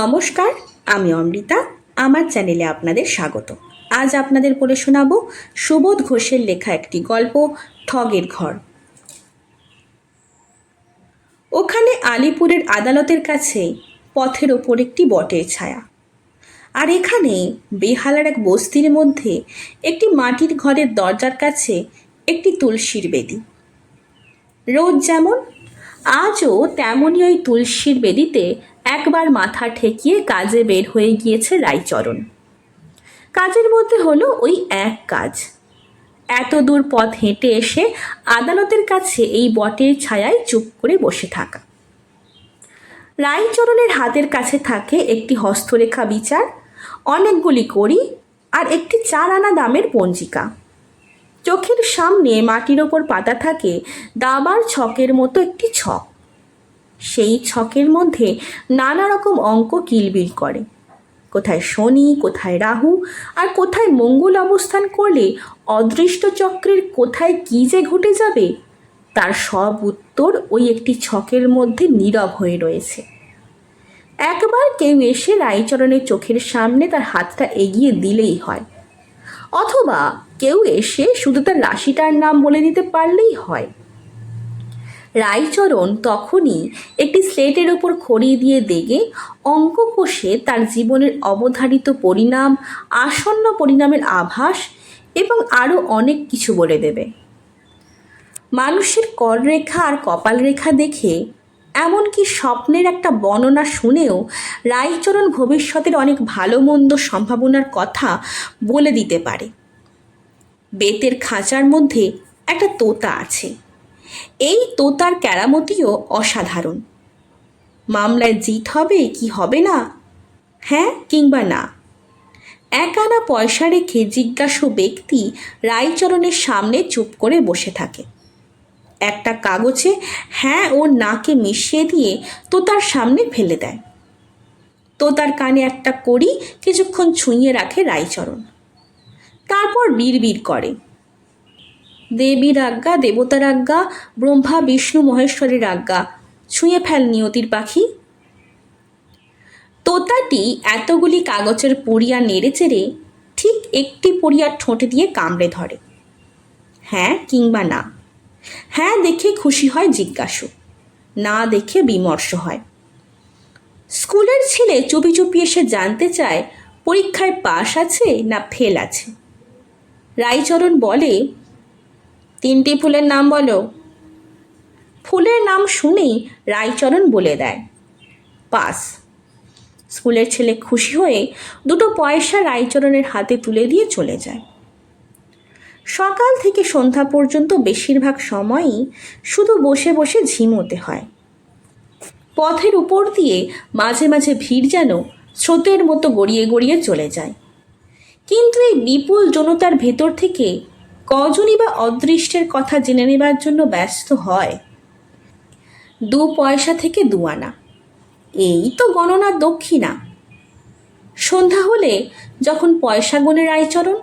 নমস্কার, আমি অমৃতা। আমার চ্যানেলে আপনাদের স্বাগত। আজ আপনাদের পড়ে শোনাব সুবোধ ঘোষের লেখা একটি গল্প, ঠগের ঘর। ওখানে আলিপুরের আদালতের কাছে পথের ওপর একটি বটের ছায়া। আর এখানে বেহালার এক বস্তির মধ্যে একটি মাটির ঘরের দরজার কাছে একটি তুলসীর বেদি। রোজ যেমন, আজও তেমনই ওই তুলসীর বেদিতে একবার মাথা ঠেকিয়ে কাজে বের হয়ে গিয়েছে রায়চরণ। কাজের মধ্যে হলো ওই এক কাজ। এত দূর পথ হেঁটে এসে আদালতের কাছে এই বটের ছায়ায় চুপ করে বসে থাকা। রায়চরণের হাতের কাছে থাকে একটি হস্তরেখা বিচার, অনেকগুলি করি আর একটি চার আনা দামের পঞ্জিকা। চোখের সামনে মাটির ওপর পাতা থাকে দাবার ছকের মতো একটি ছক। সেই ছকের মধ্যে নানা রকম অঙ্ক কিলবিল করে। কোথায় শনি, কোথায় রাহু, আর কোথায় মঙ্গল অবস্থান করলে অদৃষ্ট চক্রের কোথায় কী যে ঘটে যাবে, তার সব উত্তর ওই একটি ছকের মধ্যে নীরব হয়ে রয়েছে। একবার কেউ এসে রায়চরণের চোখের সামনে তার হাতটা এগিয়ে দিলেই হয়, অথবা কেউ এসে শুধু তার রাশিটার নাম বলে দিতে পারলেই হয়। রায়চরণ তখনই একটি স্লেটের ওপর খড়ি দিয়ে দেগে অঙ্ক কষে তার জীবনের অবধারিত পরিণাম, আসন্ন পরিণামের আভাস এবং আরও অনেক কিছু বলে দেবে। মানুষের কররেখা আর কপাল রেখা দেখে এমনকি স্বপ্নের একটা বর্ণনা শুনেও রায়চরণ ভবিষ্যতের অনেক ভালো মন্দ সম্ভাবনার কথা বলে দিতে পারে। বেতের খাঁচার মধ্যে একটা তোতা আছে। এই তোতার কেরামতিও অসাধারণ। মামলায় জিত হবে কি হবে না? হ্যাঁ কিংবা না? এক আনা পয়সা রেখে জিজ্ঞাসু ব্যক্তি রায়চরণের সামনে চুপ করে বসে থাকে। একটা কাগজে হ্যাঁ ও নাকে মিশিয়ে দিয়ে তোতার সামনে ফেলে দেয়। তোতার কানে একটা করি কিছুক্ষণ ছুঁয়ে রাখে রায়চরণ। তারপর বিড়বিড় করে। দেবীর আজ্ঞা, দেবতার আজ্ঞা, ব্রহ্মা, বিষ্ণু, মহেশ্বরের আজ্ঞা। ছুঁয়ে ফেল নিয়তির পাখি। তোতাটি এতগুলি কাগজের পড়িয়া নেড়ে চেড়ে ঠিক একটি পড়িয়ার ঠোঁটে দিয়ে কামড়ে ধরে। হ্যাঁ কিংবা না? হ্যাঁ দেখে খুশি হয় জিজ্ঞাসু। না দেখে বিমর্ষ হয়। স্কুলের ছেলে চুপি চুপি এসে জানতে চায়, পরীক্ষায় পাশ আছে না ফেল আছে? রায়চরণ বলে তিনটি ফুলের নাম বলো। ফুলের নাম শুনেই রায়চরণ বলে দেয়। পাস। স্কুলের ছেলে খুশি হয়ে দুটো পয়সা রায়চরণের হাতে তুলে দিয়ে চলে যায়। সকাল থেকে সন্ধ্যা পর্যন্ত বেশিরভাগ সময়ই শুধু বসে বসে ঝিমোতে হয়। পথের উপর দিয়ে মাঝে মাঝে ভিড় যেন স্রোতের মতো গড়িয়ে গড়িয়ে চলে যায়। কিন্তু এই বিপুল জনতার ভেতর থেকে কজনই বা অদৃষ্টের কথা জেনে নেবার জন্য ব্যস্ত হয়। দু পয়সা থেকে দু আনা। এই তো গণনা দক্ষিণা। সন্ধ্যা হলে যখন পয়সা গণে রায়চরণ,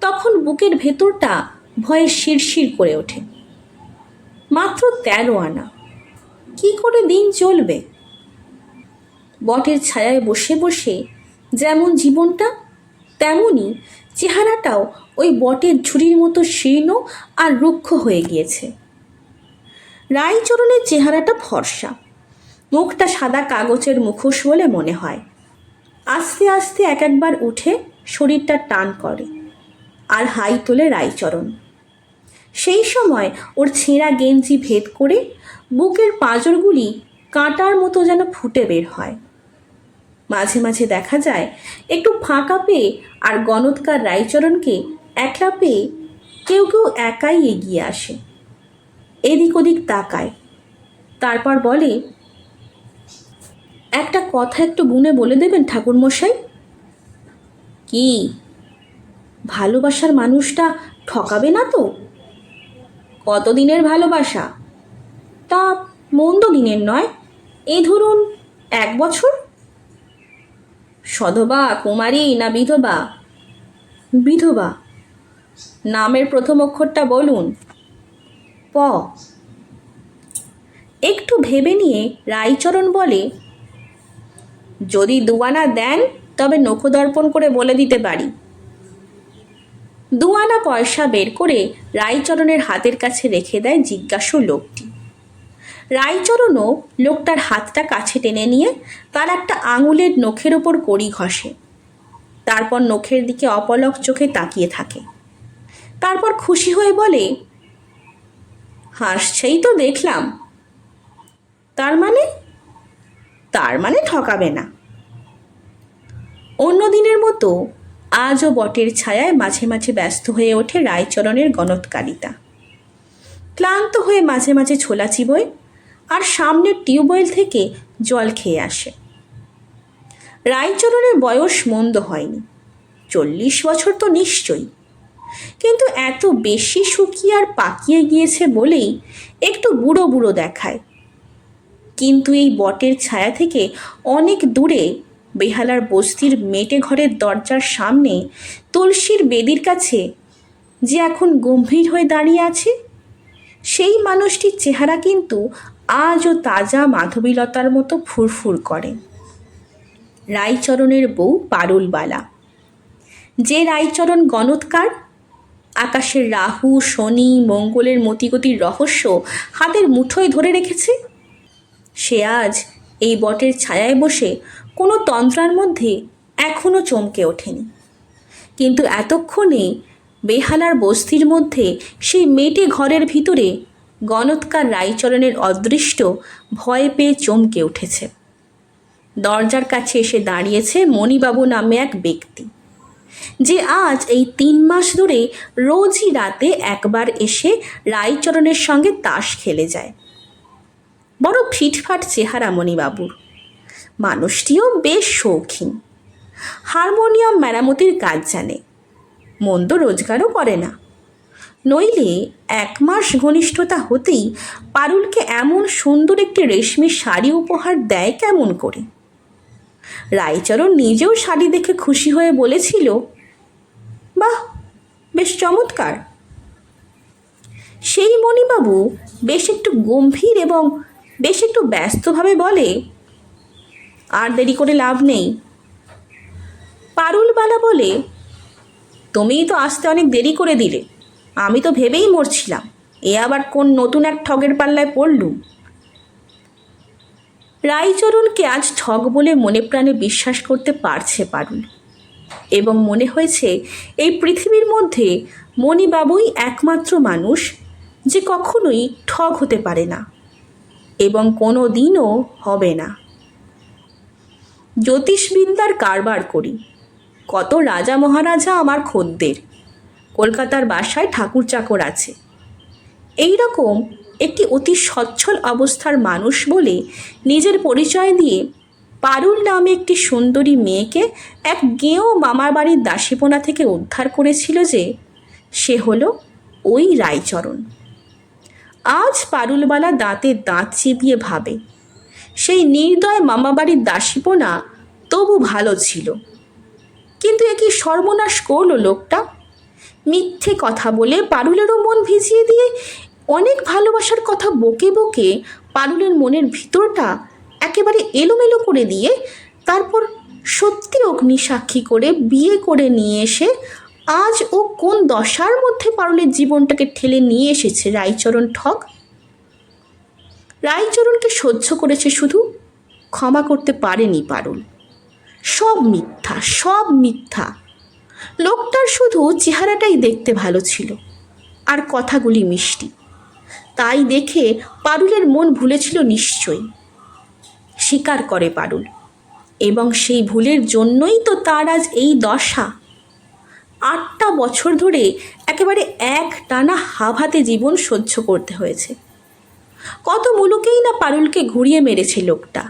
তখন বুকের ভেতরটা ভয়ে শিরশির করে ওঠে। মাত্র তেরো আনা। কি করে দিন চলবে? বটের ছায়ায় বসে বসে যেমন জীবনটা, তেমনই চেহারাটাও ওই বটের ঝুড়ির মতো শীর্ণ আর রুক্ষ হয়ে গিয়েছে। রায়চরণের চেহারাটা ফর্সা। মুখটা সাদা কাগজের মুখোশ বলে মনে হয়। আস্তে আস্তে এক একবার উঠে শরীরটা টান করে আর হাই তোলে রায়চরণ। সেই সময় ওর ছেঁড়া গেঞ্জি ভেদ করে বুকের পাঁজরগুলি কাঁটার মতো যেন ফুটে বের হয়। মাঝে মাঝে দেখা যায়, একটু ফাঁকা পেয়ে আর গণৎকার রায়চরণকে একলা পেয়ে কেউ কেউ একাই এগিয়ে আসে। এদিক ওদিক তাকায়। তারপর বলে, একটা কথা একটু গুনে বলে দেবেন ঠাকুরমশাই? কি? ভালোবাসার মানুষটা ঠকাবে না তো? কতদিনের ভালোবাসা? তা মন্দ দিনের নয়। এ ধরুন, এক বছর? সধবা, কুমারী না বিধবা? বিধবা। নামের প্রথম অক্ষরটা বলুন। প। একটু ভেবে নিয়ে রায়চরণ বলে, যদি দুয়ানা দেন, তবে নখদর্পণ করে বলে দিতে পারি। দুয়ানা পয়সা বের করে রায়চরণের হাতের কাছে রেখে দেয় জিজ্ঞাসু লোকটি। রায়চরণও লোকটার হাতটা কাছে টেনে নিয়ে তার একটা আঙুলের নখের ওপর কড়ি ঘষে। তারপর নখের দিকে অপলক চোখে তাকিয়ে থাকে। তারপর খুশি হয়ে বলে, হাসছেই তো দেখলাম। তার মানে? তার মানে ঠকাবে না। অন্য দিনের মতো আজও বটের ছায়ায় মাঝে মাঝে ব্যস্ত হয়ে ওঠে রায়চরণের গণৎকারিতা। ক্লান্ত হয়ে মাঝে মাঝে ছোলা চিবোয় আর সামনের টিউবওয়েল থেকে জল খেয়ে আসে। রায়চরণের বয়স মন্দ হয়নি। চল্লিশ বছর তো নিশ্চয়ই। কিন্তু এত বেশি শুকিয়ে আর পাকিয়ে গিয়েছে বলেই একটু বুড়ো বুড়ো দেখায়। কিন্তু এই বটের ছায়া থেকে অনেক দূরে বেহালার বস্তির মেটে ঘরের দরজার সামনে তুলসীর বেদির কাছে যে এখন গম্ভীর হয়ে দাঁড়িয়ে আছে, সেই মানুষটির চেহারা কিন্তু আজও তাজা মাধবীলতার মতো ফুরফুর করে। রায়চরণের বউ পারুলবালা। যে রায়চরণ গণৎকার, আকাশের রাহু, শনি, মঙ্গলের মতিগতির রহস্য হাতের মুঠোয় ধরে রেখেছে। সে আজ এই বটের ছায়ায় বসে কোনো তন্ত্রার মধ্যে এখনও চমকে ওঠেনি। কিন্তু এতক্ষণে বেহালার বস্তির মধ্যে সেই মেটে ঘরের ভিতরে গণৎকার রায়চরণের অদৃষ্ট ভয় পেয়ে চমকে উঠেছে। দরজার কাছে এসে দাঁড়িয়েছে মণিবাবু নামে এক ব্যক্তি। যে আজ এই তিন মাস ধরে রোজই রাতে একবার এসে রায়চরণের সঙ্গে তাস খেলে যায়। বড় ফিটফাট চেহারা মণিবাবুর। মানুষটিও বেশ শৌখিন। হারমোনিয়াম মেরামতির কাজ জানে। মন্দ রোজগারও করে না। নইলে এক মাস ঘনিষ্ঠতা হতেই পারুলকে এমন সুন্দর একটি রেশমি শাড়ি উপহার দেয় কেমন করে? রায়চরণ নিজেও শাড়ি দেখে খুশি হয়ে বলেছিল, বাহ, বেশ চমৎকার। সেই মণিবাবু বেশ একটু গম্ভীর এবং বেশ একটু ব্যস্তভাবে বলে, আর দেরি করে লাভ নেই। পারুলবালা বলে তুমিই তো আসতে অনেক দেরি করে দিলে। আমি তো ভেবেই মরছিলাম। এ আবার কোন নতুন এক ঠগের পাল্লায় পড়লুম? রায়চরণকে আজ ঠগ বলে মনে প্রাণে বিশ্বাস করতে পারছে পারুল। এবং মনে হয়েছে, এই পৃথিবীর মধ্যে মণিবাবুই একমাত্র মানুষ যে কখনোই ঠগ হতে পারে না এবং কোনো দিনও হবে না। জ্যোতিষবিদ্যার কারবার করি। কত রাজা মহারাজা আমার খদ্দের। কলকাতার বাসায় ঠাকুর চাকর আছে। এই রকম একটি অতি সচ্ছল অবস্থার মানুষ বলে নিজের পরিচয় দিয়ে পারুল নামে একটি সুন্দরী মেয়েকে এক গেঁয়ো মামার বাড়ির দাসীপোনা থেকে উদ্ধার করেছিল যে সে হলো ওই রায়চরণ। আজ পারুলবালা দাঁতে দাঁত চিবিয়ে ভাবে, সেই নির্দয় মামাবাড়ির দাসীপোনা তবু ভালো ছিল। কিন্তু এ কি সর্বনাশ করল লোকটা? মিথ্যে কথা বলে পারুলেরও মন ভিজিয়ে দিয়ে অনেক ভালোবাসার কথা বকে বকে পারুলের মনের ভিতরটা একেবারে এলোমেলো করে দিয়ে তারপর সত্যি অগ্নি সাক্ষী করে বিয়ে করে নিয়ে এসে আজ ও কোন দশার মধ্যে পারুলের জীবনটাকে ঠেলে নিয়ে এসেছে রায়চরণ ঠক রায়চরণকে সহ্য করেছে শুধু ক্ষমা করতে পারেনি পারুল। সব মিথ্যা সব মিথ্যা। লোকটার শুধু চেহারাটাই দেখতে ভালো ছিল, আর কথাগুলি মিষ্টি। তাই দেখে পারুলের মন ভুলেছিল নিশ্চয়ই। স্বীকার করে পারুল, এবং সেই ভুলের জন্যই তো তার আজ এই দশা। আটটা বছর ধরে একেবারে এক টানা হাভাতে জীবন সহ্য করতে হয়েছে। কত মুলুকেই না পারুলকে ঘুরিয়ে মেরেছে লোকটা।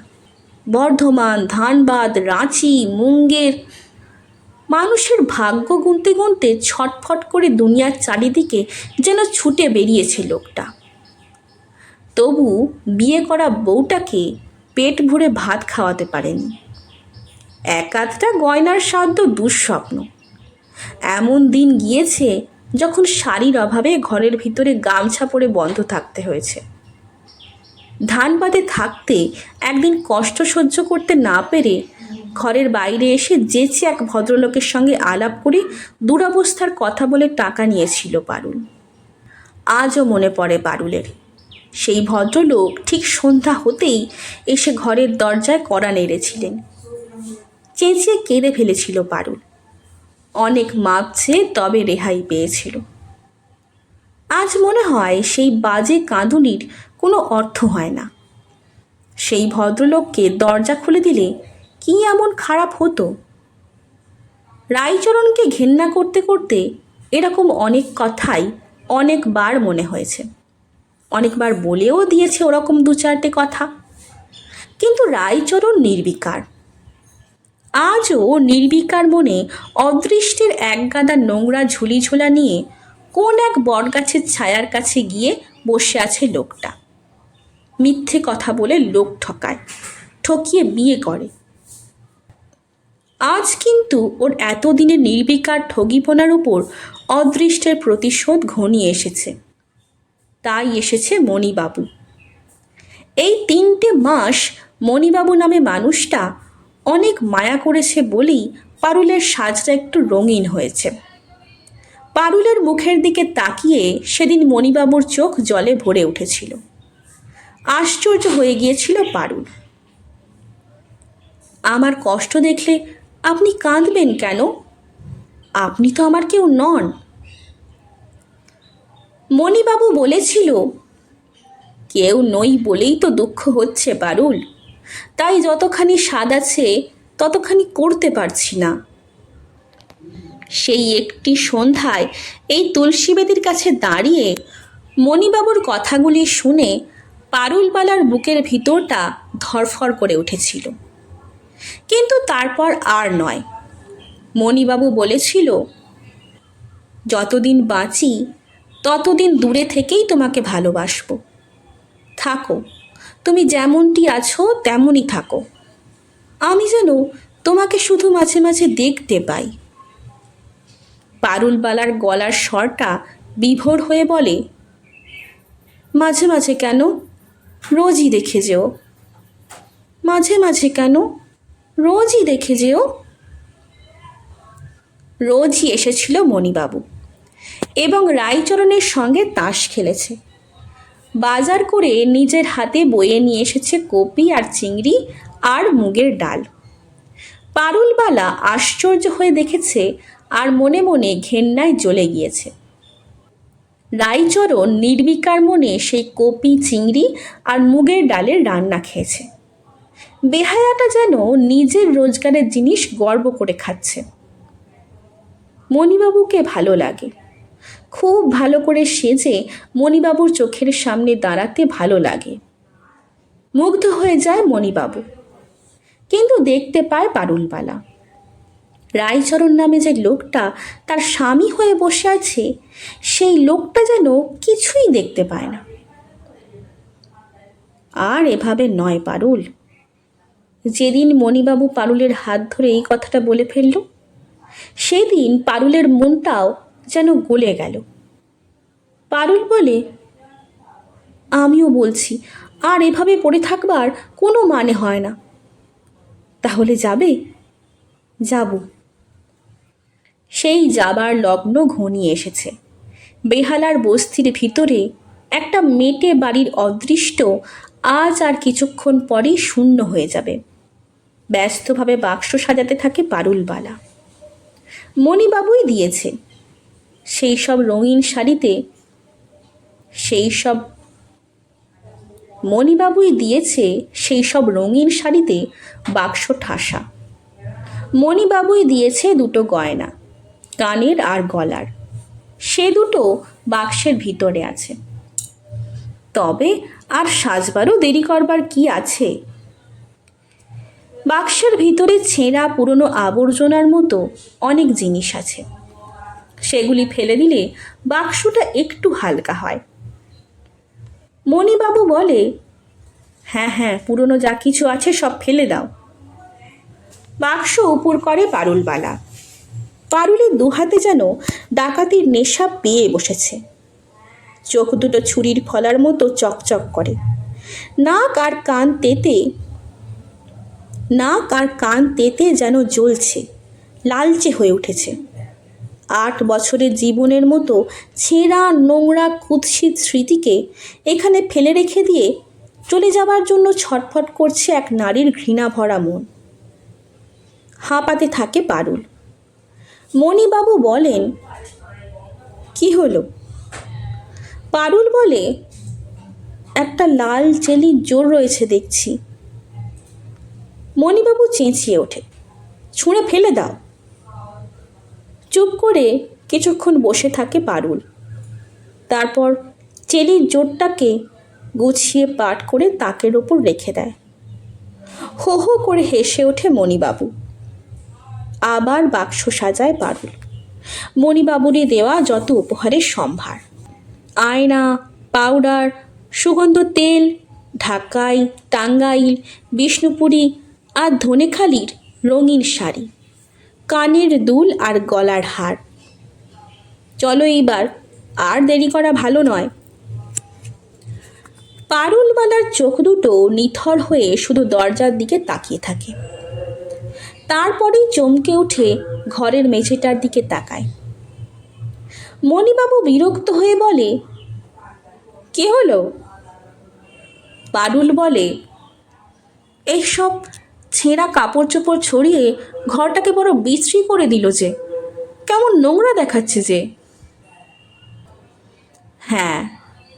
বর্ধমান, ধানবাদ, রাঁচি, মুঙ্গের মানুষের ভাগ্য গুনতে গুনতে ছটফট করে দুনিয়ার চারিদিকে যেন ছুটে বেরিয়েছে লোকটা। তবু বিয়ে করা বউটাকে পেট ভরে ভাত খাওয়াতে পারেনি। এক আধটা গয়নার সাধ্য দুঃস্বপ্ন। এমন দিন গিয়েছে যখন শাড়ির অভাবে ঘরের ভিতরে গামছা পরে বন্ধ থাকতে হয়েছে। ধানবাদে থাকতে একদিন কষ্ট সহ্য করতে না পেরে ঘরের বাইরে এসে যেচে এক ভদ্রলোকের সঙ্গে আলাপ করে দুরবস্থার কথা বলে টাকা নিয়েছিল পারুল। আজও মনে পড়ে পারুলের। সেই ভদ্রলোক ঠিক সন্ধ্যা হতেই এসে ঘরের দরজায় কড়া নেড়েছিলেন। চেঁচিয়ে কেঁদে ফেলেছিল পারুল। অনেক মাপছে তবে রেহাই পেয়েছিল। আজ মনে হয় সেই বাজে কাঁদুনির কোনো অর্থ হয় না। সেই ভদ্রলোককে দরজা খুলে দিলে কি এমন খারাপ হতো? রায়চরণকে ঘেন্না করতে করতে এরকম অনেক কথাই অনেকবার মনে হয়েছে। অনেকবার বলেও দিয়েছে ওরকম দু চারটে কথা। কিন্তু রায়চরণ নির্বিকার। আজও নির্বিকার মনে অদৃষ্টের একগাদা নোংরা ঝুলি ঝোলা নিয়ে কোন এক বটগাছের ছায়ার কাছে গিয়ে বসে আছে লোকটা। মিথ্যে কথা বলে লোক ঠকায়, ঠকিয়ে বিয়ে করে। আজ কিন্তু ওর এতদিনের নির্বিকার ঠগিপনার উপর অদৃষ্টের প্রতিশোধ ঘনিয়ে এসেছে। তাই এসেছে মণিবাবু। এই তিনটে মাস মণিবাবু নামে মানুষটা অনেক মায়া করেছে বলেই পারুলের সাজটা একটু রঙিন হয়েছে। পারুলের মুখের দিকে তাকিয়ে সেদিন মণিবাবুর চোখ জলে ভরে উঠেছিল। আশ্চর্য হয়ে গিয়েছিল পারুল। আমার কষ্ট দেখলে আপনি কাঁদবেন কেন? আপনি তো আমার কেউ নন। মণিবাবু বলেছিল, কেউ নই বলেই তো দুঃখ হচ্ছে পারুল তাই যতখানি স্বাদ আছে, ততখানি করতে পারছি না। সেই একটি সন্ধ্যায় এই তুলসীবেদির কাছে দাঁড়িয়ে মণিবাবুর কথাগুলি শুনে পারুলবালার বুকের ভিতরটা ধরফর করে উঠেছিল। কিন্তু তারপর আর নয়। মণিবাবু বলেছিল, যতদিন বাঁচি, ততদিন দূরে থেকেই তোমাকে ভালোবাসবো। থাকো, তুমি যেমনটি আছো, তেমনই থাকো। আমি যেন তোমাকে শুধু মাঝে মাঝে দেখতে পাই। পারুলবালার গলার স্বরটা বিভোর হয়ে বলে, মাঝে মাঝে কেন? রোজই দেখে যেও। মাঝে মাঝে কেন? রোজই দেখে যেও। রোজই এসেছিল মণিবাবু এবং রায়চরণের সঙ্গে তাস খেলেছে। বাজার করে নিজের হাতে বয়ে নিয়ে এসেছে কপি আর চিংড়ি আর মুগের ডাল। পারুলবালা আশ্চর্য হয়ে দেখেছে আর মনে মনে ঘেন্নায় জ্বলে গিয়েছে। রাইচরণ নির্বিকার মনে সেই কপি, চিংড়ি আর মুগের ডালের রান্না খেয়েছে। বেহায়াটা যেন নিজের রোজগারের জিনিস গর্ব করে খাচ্ছে। মণিবাবুকে ভালো লাগে। খুব ভালো করে সেজে মণিবাবুর চোখের সামনে দাঁড়াতে ভালো লাগে। মুগ্ধ হয়ে যায় মণিবাবু। কিন্তু দেখতে পায় পারুলবালা। রায়চরণ নামে যে লোকটা তার স্বামী হয়ে বসে আছে, সেই লোকটা যেন কিছুই দেখতে পায় না। আর এভাবে নয় পারুল। যেদিন মণিবাবু পারুলের হাত ধরে এই কথাটা বলে ফেলল, সেদিন পারুলের মনটাও যেন গলে গেল। পারুল বলে, আমিও বলছি, আর এভাবে পড়ে থাকবার কোনো মানে হয় না। তাহলে যাবে? যাব। সেই যাবার লগ্ন ঘনিয়ে এসেছে। বেহালার বস্তির ভিতরে একটা মেটে বাড়ির অদৃষ্ট আজ আর কিছুক্ষণ পরেই শূন্য হয়ে যাবে। ব্যস্তভাবে বাক্স সাজাতে থাকে পারুলবালা মণিবাবুই দিয়েছে। সেই সব রঙিন শাড়িতে, সেই সব মণিবাবুই দিয়েছে সেই সব রঙিন শাড়িতে বাক্স ঠাসা। মণিবাবুই দিয়েছে দুটো গয়না, কানের আর গলার। সে দুটো বাক্সের ভিতরে আছে। তবে আর সাজবারও দেরি করবার কি আছে? বাক্সের ভিতরে ছেঁড়া পুরনো আবর্জনার মতো অনেক জিনিস আছে। সেগুলি ফেলে দিলে বাক্সটা একটু হালকা হয়। মণিবাবু বলে হ্যাঁ হ্যাঁ পুরনো যা কিছু আছে সব ফেলে দাও। বাক্স উপর করে পারুলবালা। পারুলের দুহাতে যেন ডাকাতির নেশা পেয়ে বসেছে। চোখ দুটো ছুরির ফলার মতো চকচক করে। নাক আর কান তেতে, নাক আর কান তেতে যেন জ্বলছে, লালচে হয়ে উঠেছে। আট বছরের জীবনের মতো ছেঁড়া, নোংরা, কুৎসিত স্মৃতিকে এখানে ফেলে রেখে দিয়ে চলে যাবার জন্য ছটফট করছে এক নারীর ঘৃণা ভরা মন। হাঁপাতে থাকে পারুল। মণিবাবু বলেন, কি হলো? পারুল বলে, একটা লাল চেলির জোর রয়েছে দেখছি। মণিবাবু চেঁচিয়ে ওঠে, ছুঁড়ে ফেলে দাও। চুপ করে কিছুক্ষণ বসে থাকে পারুল। তারপর চেলির জোরটাকে গুছিয়ে পাট করে তাকের ওপর রেখে দেয়। হো হো করে হেসে ওঠে মণিবাবু। আবার বাক্স সাজায় পারুল। মণিবাবুরই দেওয়া যত উপহারের সম্ভার। আয়না পাউডার সুগন্ধ তেল, ঢাকাই, টাঙ্গাইল, বিষ্ণুপুরী আর ধনেখালির রঙিন শাড়ি। কানের দুল আর গলার হার। চলো এইবার আর দেরি করা ভালো নয়। পারুলওয়ালার চোখ দুটো নিথর হয়ে শুধু দরজার দিকে তাকিয়ে থাকে। তারপরেই চমকে উঠে ঘরের মেঝেটার দিকে তাকায়। মণিবাবু বিরক্ত হয়ে বলে, কে হলো? পারুল বলে এইসব ছেঁড়া কাপড় চোপড় ছড়িয়ে ঘরটাকে বড় বিশ্রী করে দিল যে, কেমন নোংরা দেখাচ্ছে যে। হ্যাঁ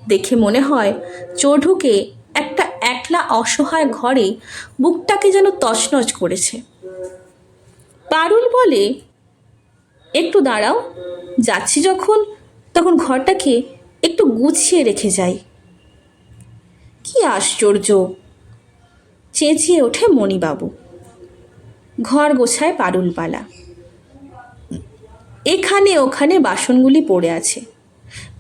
দেখে মনে হয় চোর ঢুকে একটা একলা অসহায় ঘরে বুকটাকে যেন তছনছ করেছে। পারুল বলে একটু দাঁড়াও, যাচ্ছি যখন, তখন ঘরটাকে একটু গুছিয়ে রেখে যাই। কি আশ্চর্য! চেঁচিয়ে ওঠে মণিবাবু। ঘর গোছায় পারুলপালা। এখানে ওখানে বাসনগুলি পড়ে আছে।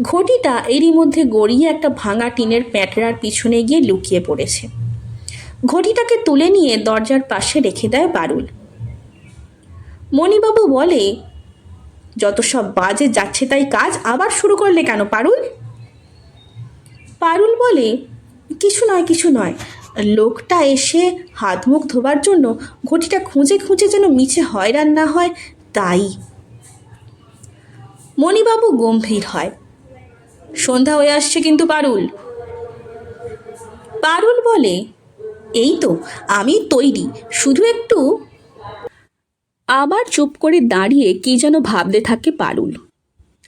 ঘটিটা এরই মধ্যে গড়িয়ে একটা ভাঙা টিনের প্যাঁটরার পিছনে গিয়ে লুকিয়ে পড়েছে। ঘটিটাকে তুলে নিয়ে দরজার পাশে রেখে দেয় বারুল মণিবাবু বলে যত সব বাজে যাচ্ছে তাই কাজ আবার শুরু করলে কেন, পারুল? পারুল বলে, কিছু নয় কিছু নয়। লোকটা এসে হাত মুখ ধোবার জন্য ঘটিটা খুঁজে খুঁজে যেন মিছে হয়রান না হয়, তাই মণিবাবু গম্ভীর হয়। সন্ধ্যা হয়ে আসছে কিন্তু পারুল। পারুল বলে, এই তো, আমি তৈরি। শুধু একটু আবার চুপ করে দাঁড়িয়ে কি যেন ভাবতে থাকে পারুল।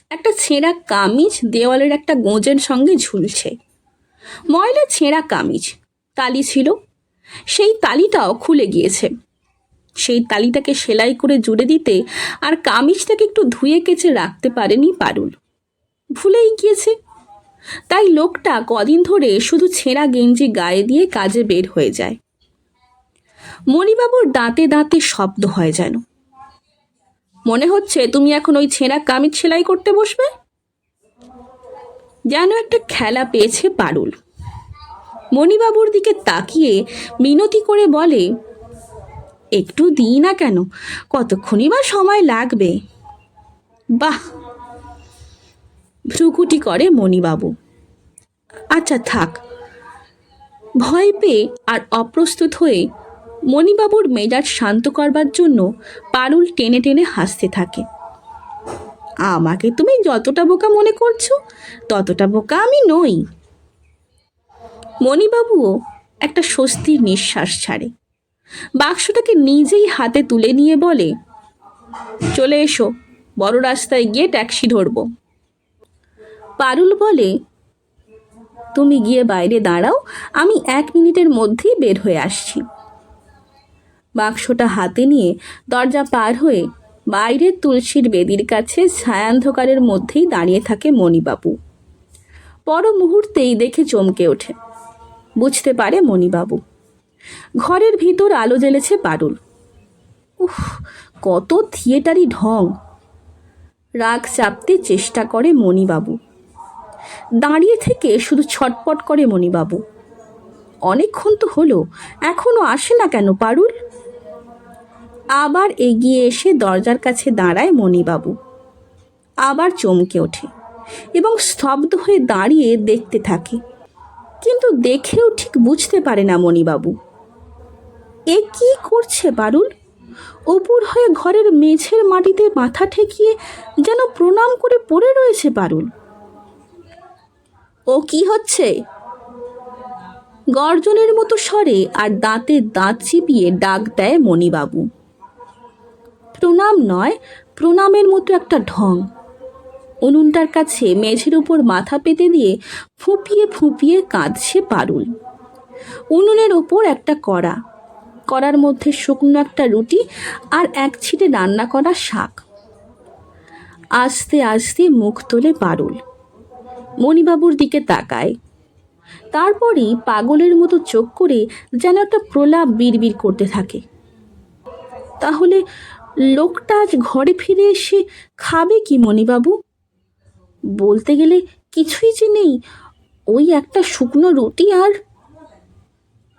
একটা ছেঁড়া কামিজ দেওয়ালের একটা গোঁজের সঙ্গে ঝুলছে। ময়লা ছেঁড়া কামিজ, তালি ছিল। সেই তালিটাও খুলে গিয়েছে। সেই তালিটাকে সেলাই করে জুড়ে দিতে আর কামিজটাকে একটু ধুয়ে কেচে রাখতে পারেনি পারুল। ভুলেই গিয়েছে। তাই লোকটা কদিন ধরে শুধু ছেঁড়া গেঞ্জি গায়ে দিয়ে কাজে বের হয়ে যায়। মণিবাবুর দাঁতে দাঁতে শব্দ হয় যেন। মনে হচ্ছে তুমি এখন ওই ছেঁড়া কামিজ সেলাই করতে বসবে? যেন একটা খেলা পেয়েছে পারুল। মণিবাবুর দিকে তাকিয়ে মিনতি করে বলে, একটু দিই না কেন? কতক্ষণই বা সময় লাগবে? বাহ! ভ্রুকুটি করে মণিবাবু। আচ্ছা থাক। ভয় পেয়ে আর অপ্রস্তুত হয়ে মণিবাবুর মেজাজ শান্ত করবার জন্য পারুল টেনে টেনে হাসতে থাকে। আমাকে তুমি যতটা বোকা মনে করছ, ততটা বোকা আমি নই। মণিবাবুও একটা স্বস্তির নিঃশ্বাস ছাড়ে। বাক্সটাকে নিজেই হাতে তুলে নিয়ে বলে, চলে এসো, বড় রাস্তায় গিয়ে ট্যাক্সি ধরবো। পারুল বলে, তুমি গিয়ে বাইরে দাঁড়াও, আমি এক মিনিটের মধ্যেই বের হয়ে আসছি। বাক্সটা হাতে নিয়ে দরজা পার হয়ে বাইরের তুলসীর বেদির কাছে ছায়ান্ধকারের মধ্যেই দাঁড়িয়ে থাকে মণিবাবু। পর মুহূর্তেই দেখে চমকে ওঠে। বুঝতে পারে মণিবাবু। ঘরের ভিতর আলো জ্বেলেছে পারুল। উফ, কত থিয়েটারি ঢং। রাগ চাপতে চেষ্টা করে মণিবাবু। দাঁড়িয়ে থেকে শুধু ছটপট করে মণিবাবু। অনেকক্ষণ তো হলো, এখনও আসে না কেন পারুল? আবার এগিয়ে এসে দরজার কাছে দাঁড়ায় মণিবাবু। আবার চমকে ওঠে এবং স্তব্ধ হয়ে দাঁড়িয়ে দেখতে থাকে। কিন্তু দেখেও ঠিক বুঝতে পারে না মণিবাবু। এ কি করছে বারুল অপুর হয়ে ঘরের মেঝের মাটিতে মাথা ঠেকিয়ে যেন প্রণাম করে পড়ে রয়েছে বারুল ও কি হচ্ছে? গর্জনের মতো স্বরে আর দাঁতে দাঁত চিপিয়ে ডাক দেয় মণিবাবু। প্রণাম নয়, প্রণামের মতো একটা ঢং। উনুনটার কাছে মেঝের উপর মাথা পেতে দিয়ে ফুঁপিয়ে ফুঁপিয়ে কাঁদছে পারুল। উনুনের ওপর একটা কড়া। কড়ার মধ্যে শুকনো একটা রুটি আর এক ছিটে রান্না করা শাক। আস্তে আস্তে মুখ তোলে পারুল। মণিবাবুর দিকে তাকায়। তারপরেই পাগলের মতো চোখ করে যেন একটা প্রলাপ বিড়বিড় করতে থাকে। তাহলে লোকটা আজ ঘরে ফিরে এসে খাবে কি মণিবাবু? বলতে গেলে কিছুই যে নেই, ওই একটা শুকনো রুটি আর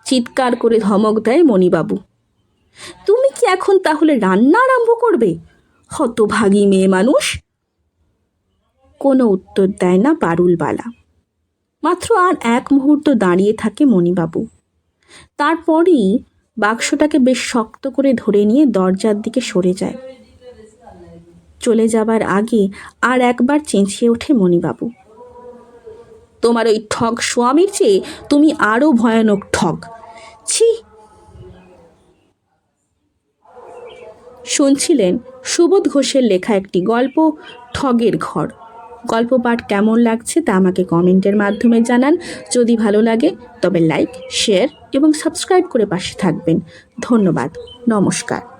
চিৎকার করে ধমক দেয় মণিবাবু। তুমি কি এখন তাহলে রান্না আরম্ভ করবে? হতভাগী মেয়ে মানুষ। কোনো উত্তর দেয় না পারুলবালা। মাত্র আর এক মুহূর্ত দাঁড়িয়ে থাকে মণিবাবু। তারপরেই বাক্সটাকে বেশ শক্ত করে ধরে নিয়ে দরজার দিকে সরে যায়। চলে যাবার আগে আর একবার চেঁচিয়ে ওঠে মণিবাবু। তোমার ওই ঠগ স্বামীর চেয়ে তুমি আরও ভয়ানক ঠগ। ছি! শুনছিলেন সুবোধ ঘোষের লেখা একটি গল্প, ঠগের ঘর। গল্প পাঠ কেমন লাগছে তা আমাকে কমেন্টের মাধ্যমে জানান। যদি ভালো লাগে, তবে লাইক, শেয়ার এবং সাবস্ক্রাইব করে পাশে থাকবেন। ধন্যবাদ, নমস্কার।